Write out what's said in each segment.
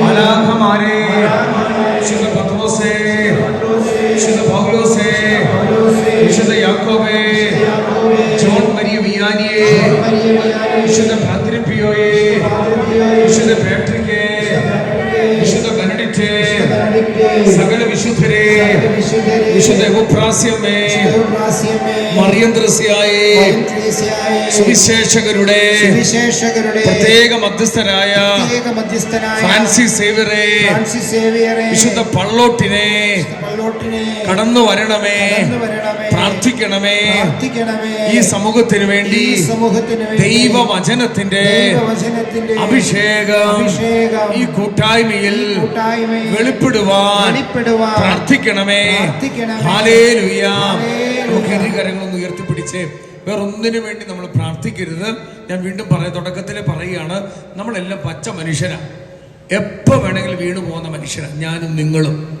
हालात हमारे शुद्ध पत्रों से शुद्ध भौलों से शुद्ध याकों में जोन मरियम यानी शुद्ध भाद्री पियोए शुद्ध बैठ के शुद्ध गणित सकल विशुद्ध വിശുദ്ധ മറിയന്ത്രസ്യായെ. സുവിശേഷകരുടെ. പ്രത്യേക മധ്യസ്ഥനായ ഫ്രാൻസിസ് സേവ്യറെ വിശുദ്ധ പള്ളോട്ടിനെ. കടന്നു വരണമേ. പ്രാർത്ഥിക്കണമേ. ഈ സമൂഹത്തിന് വേണ്ടി ദൈവവചനത്തിന്റെ അഭിഷേകം ഈ കൂട്ടായ്മയിൽ വെളിപ്പെടുവാൻ പ്രാർത്ഥിക്കണമേ. നമുക്ക് ഉയർത്തിപ്പിടിച്ച് വേറൊന്നിനു വേണ്ടി നമ്മൾ പ്രാർത്ഥിക്കരുത്. ഞാൻ വീണ്ടും പറയാം തുടക്കത്തിൽ പറയുകയാണ് നമ്മളെല്ലാം പച്ച മനുഷ്യരാ. എപ്പോ വേണമെങ്കിലും വീണു പോകുന്ന മനുഷ്യരാ. ഞാനും നിങ്ങളും.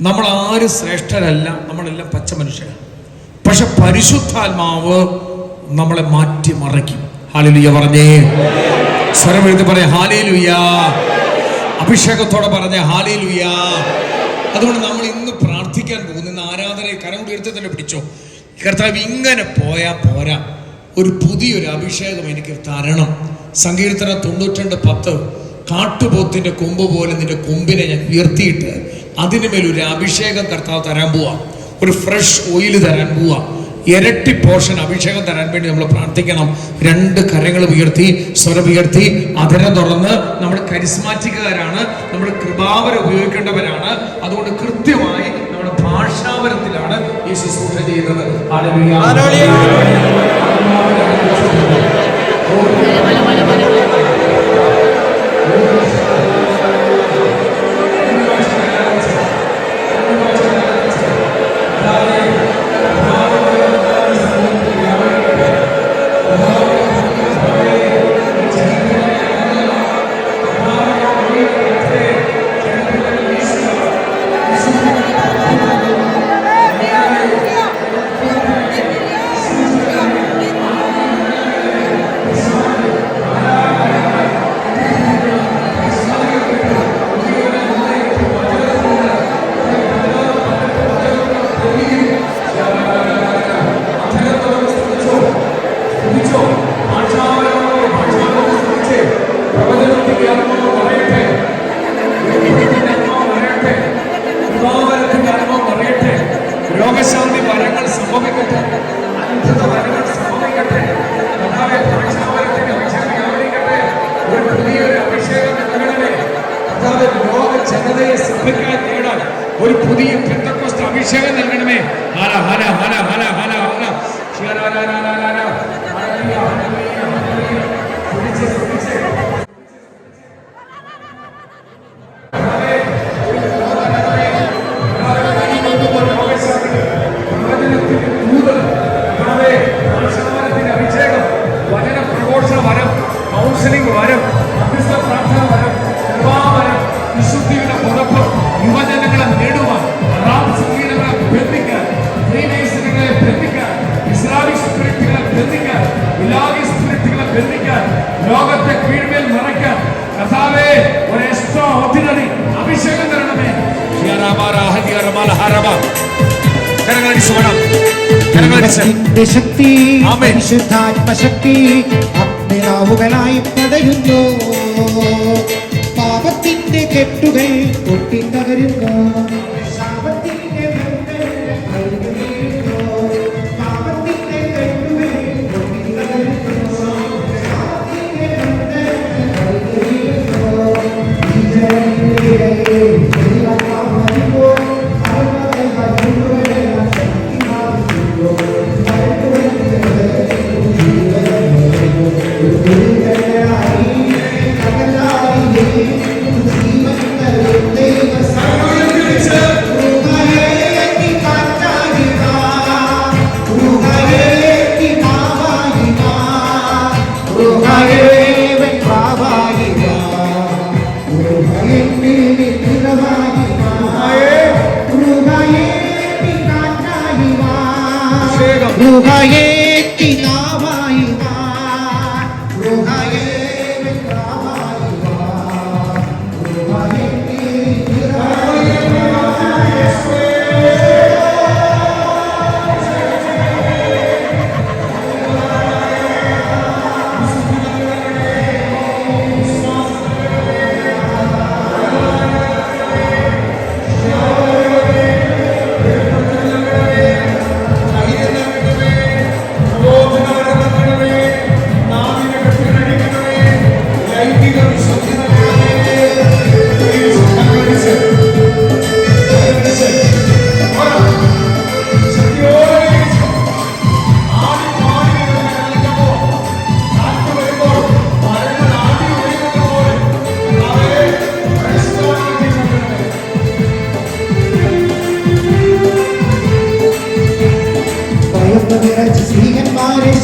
നമ്മൾ ആരും ശ്രേഷ്ഠരല്ല നമ്മളെല്ലാം പച്ച മനുഷ്യരാണ് പക്ഷെ പരിശുദ്ധാത്മാവ് നമ്മളെ മാറ്റി മറയ്ക്കും ഹാലിലുയ പറഞ്ഞേ. സ്വരം എഴുതി പറയാ ഹാലേലുയ. അഭിഷേകത്തോടെ പറഞ്ഞ ഹാലേലുയ. അതുകൊണ്ട് നമ്മൾ ഇന്ന് പ്രാർത്ഥിക്കാൻ പോകുന്ന. ആരാധനയെ കരം ഉയർത്തി തന്നെ പിടിച്ചോ. കർത്താവ് ഇങ്ങനെ പോയാ പോരാ. ഒരു പുതിയൊരു അഭിഷേകം എനിക്ക് തരണം. സങ്കീർത്തന തൊണ്ണൂറ്റിരണ്ട് പത്ത്. കാട്ടുപോത്തിന്റെ കൊമ്പ് പോലെ നിന്റെ കൊമ്പിനെ ഞാൻ ഉയർത്തിയിട്ട് അതിന് മേൽ ഒരു അഭിഷേകം കർത്താവ് തരാൻ പോവാ. ഒരു ഫ്രഷ് ഓയിൽ തരാൻ പോവാ. ഇരട്ടി പോർഷൻ അഭിഷേകം തരാൻ വേണ്ടി നമ്മൾ പ്രാർത്ഥിക്കണം. രണ്ട് കരങ്ങൾ ഉയർത്തി സ്വരം ഉയർത്തി അധരം തുറന്ന് നമ്മൾ കരിസ്മാറ്റിക്കുകാരാണ് നമ്മൾ കൃപാവരം ഉപയോഗിക്കേണ്ടവരാണ്. അതുകൊണ്ട് കൃത്യമായി നമ്മുടെ ഭാഷാവരത്തിലാണ് ഈ ശുശ്രൂഷ ചെയ്യുന്നത്. ഹല്ലേലൂയ. വരം മധ്യസ്ഥ പ്രാർത്ഥന വരം കൃപാവരം വിശുദ്ധിയുടെ പുറപ്പ് യുവജനങ്ങളെ നേടുവാൻ റാം സംഗീതങ്ങളെ ബന്ധിക്കാൻ ഫ്രീമേസനുകളെ ബന്ധിക്കാൻ ഇസ്ലാമിക് സ്പിരിറ്റുകളെ ബന്ധിക്കാൻ ഇലാഹി സ്പിരിറ്റുകളെ ബന്ധിക്കാൻ ലോകത്തെ കീഴ്മേൽ മറയ്ക്കാൻ കഥാവേ ഒരു എക്സ്ട്രാ ഓർഡിനറി അഭിഷേകം തരണമേ കരങ്ങളടിച്ച് വേണം കരങ്ങളടിച്ച് ദൈവത്തിന്റെ ശക്തി ആമേൻ. പരിശുദ്ധാത്മശക്തി അഗ്നിനാവുകളായി പടരുന്നു. പാപത്തിന്റെ കെട്ടുകൾ പൊട്ടിത്തകരുന്നു. ప్రభువా ఎత్తినావా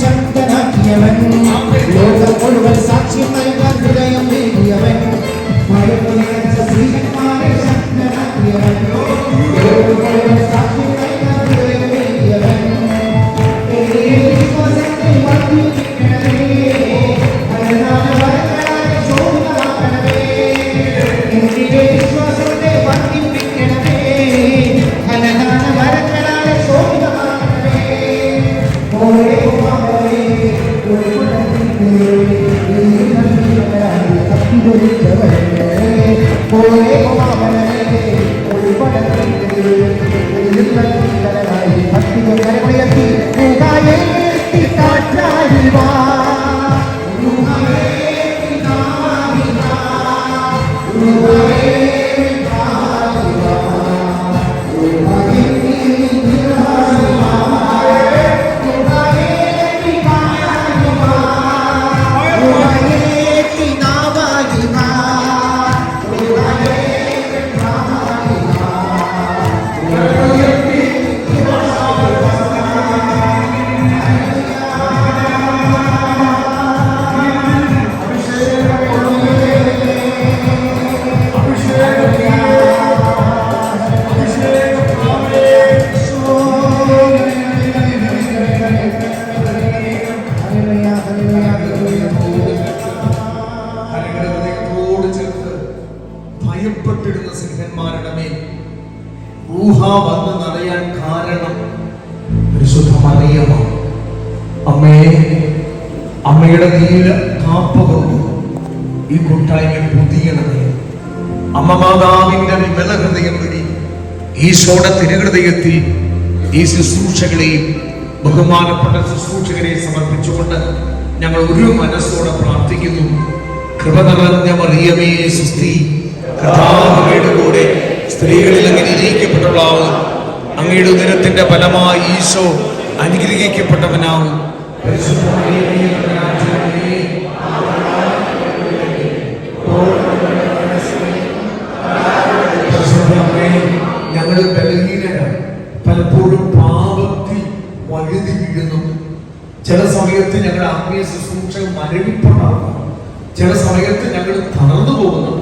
ശക്തനാക്കിയവൻ. ലോകം മുഴുവൻ Amen. അമ്മേ അമ്മയുടെ നീല കാപ്പ കൊണ്ട് ഈ കൂട്ടായ്മ പുതിയണമേ. അമ്മ മാതാവിന്റെ വിമല ഹൃദയം വഴി ഈശോയുടെ തിരുഹൃദയത്തിൽ ഈ ശുശ്രൂഷകളെയും ബഹുമാനപ്പെട്ട ശുശ്രൂഷകരെ സമർപ്പിച്ചുകൊണ്ട് ഞങ്ങൾ ഒരു മനസ്സോടെ പ്രാർത്ഥിക്കുന്നു. കൃപ നിറഞ്ഞ മറിയമേ സുസ്തി കഥാഹയുടെ കൂടെ സ്ത്രീകളിൽ അങ്ങനെ ഇരിക്കപ്പെട്ടവളാവും. അങ്ങയുടെ ഉദരത്തിന്റെ ഫലമായി ഈശോ അനുഗ്രഹിക്കപ്പെട്ടവനാവും. ഞങ്ങൾ ബലഹീനരാണ്. പലപ്പോഴും പാപത്തിൽ വഴുതി വീഴുന്നു ചില സമയത്ത് ഞങ്ങൾ ആത്മീയ ശുശ്രൂഷ മരവിപ്പുണ്ടാകും ചില സമയത്ത് ഞങ്ങൾ തളർന്നു പോകുന്നു.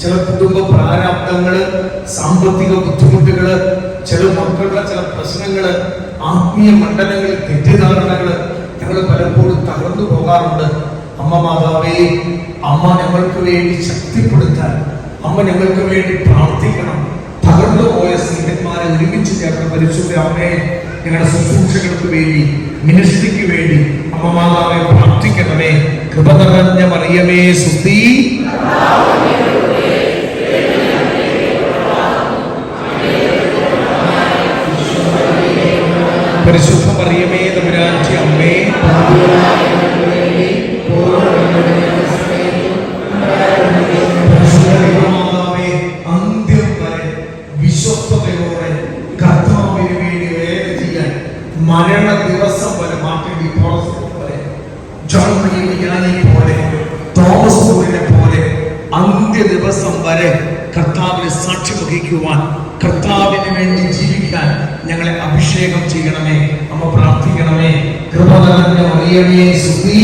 ചില കുടുംബ പ്രാരാബ്ദങ്ങൾ സാമ്പത്തിക ബുദ്ധിമുട്ടുകൾ ചില മക്കളുടെ ചില പ്രശ്നങ്ങൾ ആത്മീയ മണ്ഡലങ്ങളിൽ തെറ്റിദ്ധാരണകൾ ഞങ്ങൾ പലപ്പോഴും തകർന്നു പോകാറുണ്ട്. അമ്മ മാതാവേ അമ്മ ഞങ്ങൾക്ക് വേണ്ടി ശക്തിപ്പെടുത്താൻ അമ്മ ഞങ്ങൾക്ക് വേണ്ടി പ്രാർത്ഥിക്കണം. തകർന്നു പോയ സീനന്മാരെ ഒരുമിച്ച് ചേർന്ന് പരിശുദ്ധ അമ്മയെ ഞങ്ങളുടെ ശുശ്രൂഷകൾക്ക് വേണ്ടി മിനിസ്ട്രിക്ക് വേണ്ടി അമ്മ മാതാവെ പ്രാർത്ഥിക്കണമേ. കൃപ നിറഞ്ഞ മറിയമേ സുദ്ധി മരണ ദിവസം വരെ മാർട്ടിൻ ഡി പോലെ ജോൺ മരിയാനെ പോലെ തോമസ് മൂറിനെ പോലെ അന്ത്യ ദിവസം വരെ കർത്താവിന് സാക്ഷി വഹിക്കുവാൻ കർത്താവിന് വേണ്ടി ജീവിക്കാൻ ഞങ്ങളെ അഭിഷേകം ചെയ്യണമേ അമ്മ പ്രാർത്ഥിക്കണമേ. കൃപ നിറഞ്ഞ മറിയമേ സുധീ.